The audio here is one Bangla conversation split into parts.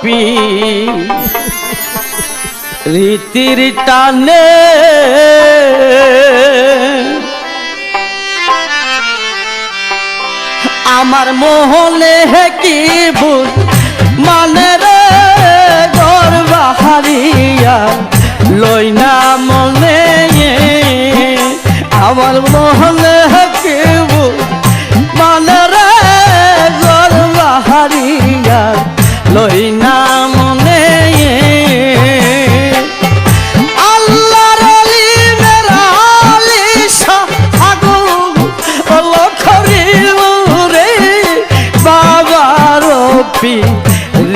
পাপি। রীতির টানে আমার মোহনে কি ভুল মানে রে গর্ব হারিয়া লই না মনে আমার মোহনে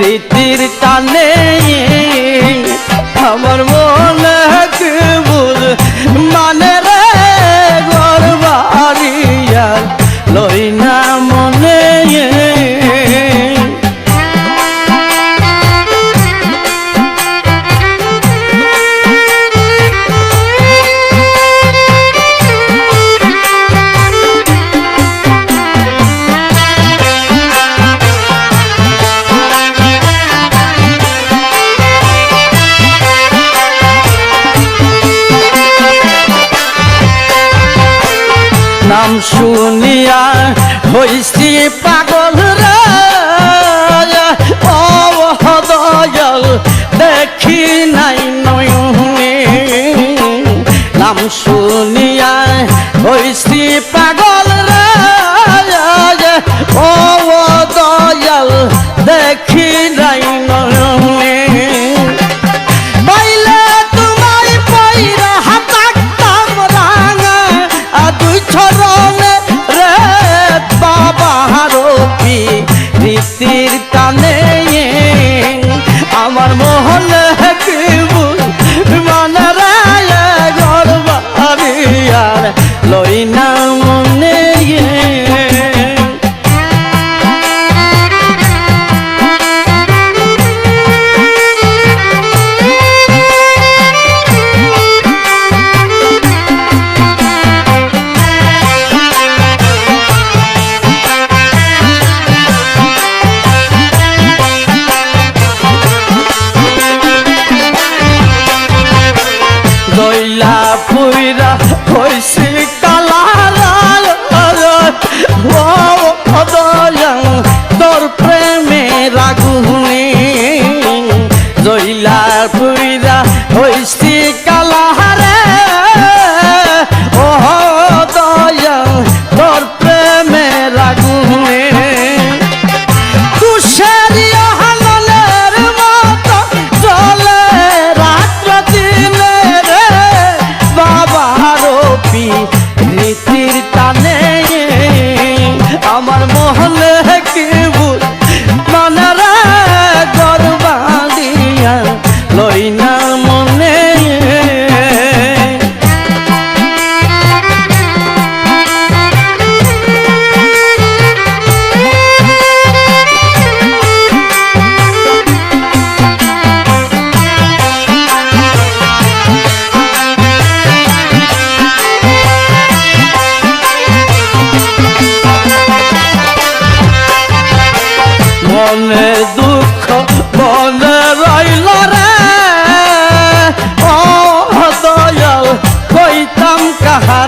প্রীতির টানে নাম শুনিয়া হইছি পাগল রয়াল দেখি নাই নয় নাম শুন জানে আমার মহল হাজিরা হয়েছি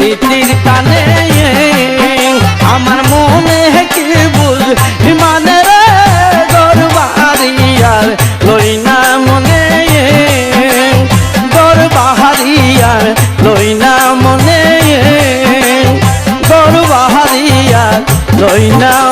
প্রীতির টানে আমার মনে কি বুঝ মানে রে লই না মনে দরবাহারি লই না মনে দরবাহারি লই না